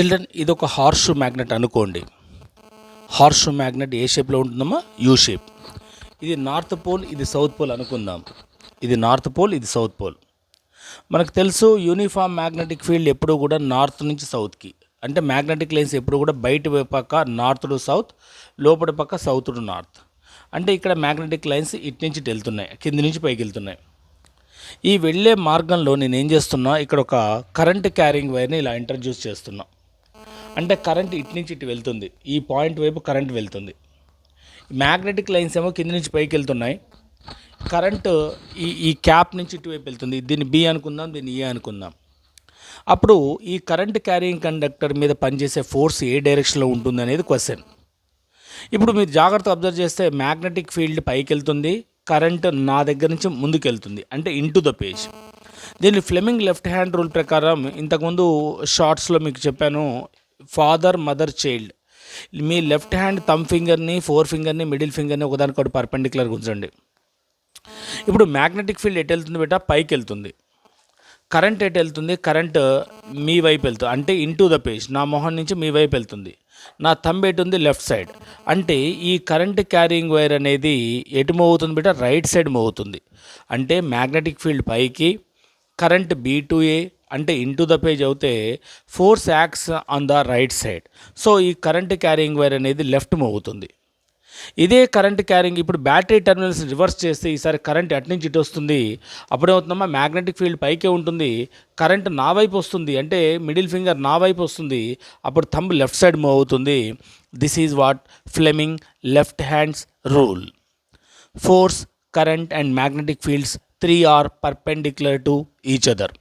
Children ఇది ఒక horse magnet అనుకోండి. హార్స్ మ్యాగ్నెట్ ఏ షేప్లో ఉంటుందమ్మా? U shape. ఇది నార్త్ పోల్ ఇది సౌత్ పోల్ అనుకుందాం. ఇది నార్త్ పోల్ ఇది సౌత్ పోల్. మనకు తెలుసు యూనిఫామ్ మ్యాగ్నెటిక్ ఫీల్డ్ ఎప్పుడు కూడా నార్త్ నుంచి సౌత్కి. అంటే మ్యాగ్నెటిక్ లైన్స్ ఎప్పుడు కూడా బయట పక్క నార్త్ టు సౌత్ లోపల పక్క సౌత్ టు నార్త్. అంటే ఇక్కడ మ్యాగ్నెటిక్ లైన్స్ ఇటు నుంచి ఇటు వెళ్తున్నాయి కింది నుంచి పైకి వెళ్తున్నాయి. ఈ వెళ్ళే మార్గంలో నేను ఏం చేస్తున్నా ఇక్కడ ఒక కరెంట్ క్యారింగ్ వైర్ని ఇలా ఇంట్రడ్యూస్ చేస్తున్నా. అంటే కరెంట్ ఇటు నుంచి ఇటు వెళ్తుంది. ఈ పాయింట్ వైపు కరెంట్ వెళ్తుంది. మ్యాగ్నెటిక్ లైన్స్ ఏమో కింద నుంచి పైకి వెళ్తున్నాయి. కరెంటు ఈ ఈ క్యాప్ నుంచి ఇటువైపు వెళ్తుంది. దీన్ని బి అనుకుందాం దీన్ని ఏ అనుకుందాం. అప్పుడు ఈ కరెంట్ క్యారింగ్ కండక్టర్ మీద పనిచేసే ఫోర్స్ ఏ డైరెక్షన్లో ఉంటుంది అనేది క్వశ్చన్. ఇప్పుడు మీరు జాగ్రత్త అబ్జర్వ్ చేస్తే మ్యాగ్నెటిక్ ఫీల్డ్ పైకి వెళ్తుంది కరెంట్ నా దగ్గర నుంచి ముందుకు వెళ్తుంది అంటే ఇంటు ద పేజ్ దీన్ని ఫ్లెమింగ్ లెఫ్ట్ హ్యాండ్ రూల్ ప్రకారం ఇంతకుముందు షార్ట్స్లో మీకు చెప్పాను ఫాదర్ మదర్ చైల్డ్ మీ లెఫ్ట్ హ్యాండ్ థమ్ ఫింగర్ని ఫోర్ ఫింగర్ని మిడిల్ ఫింగర్ని ఒకదానికొకటి పర్పెండిక్యులర్గా ఉంచండి ఇప్పుడు మ్యాగ్నెటిక్ ఫీల్డ్ ఎటు వెళ్తుంది బేటా? పైకి వెళ్తుంది. కరెంట్ ఎటు వెళ్తుంది? కరెంట్ మీ వైపు వెళ్తుంది అంటే ఇంటూ ద పేజ్ నా మొహం నుంచి మీ వైపు వెళ్తుంది. నా థంబ్ ఎటు ఉంది? లెఫ్ట్ సైడ్ అంటే ఈ కరెంట్ క్యారింగ్ వైర్ అనేది ఎటు మూవ్ అవుతుంది బేటా? రైట్ సైడ్ మూవ్ అవుతుంది. అంటే మ్యాగ్నెటిక్ ఫీల్డ్ పైకి కరెంట్ బీ టు ఏ అంటే ఇంటూ ద పేజ్ అవుతే force acts on the right side so ఈ కరెంట్ క్యారింగ్ వైర్ అనేది లెఫ్ట్ మూవ్ అవుతుంది ఇదే కరెంట్ క్యారింగ్ ఇప్పుడు బ్యాటరీ టెర్మినల్స్ రివర్స్ చేస్తే ఈసారి కరెంట్ అటు నుంచి ఇటు వస్తుంది. అప్పుడేమవుతుందమ్మా మ్యాగ్నెటిక్ ఫీల్డ్ పైకే ఉంటుంది. కరెంట్ నా వైపు వస్తుంది. అంటే మిడిల్ ఫింగర్ నా వైపు వస్తుంది. అప్పుడు థంబ్ లెఫ్ట్ సైడ్ మూవ్ అవుతుంది this is what Fleming left hands rule force current and magnetic fields three are perpendicular to each other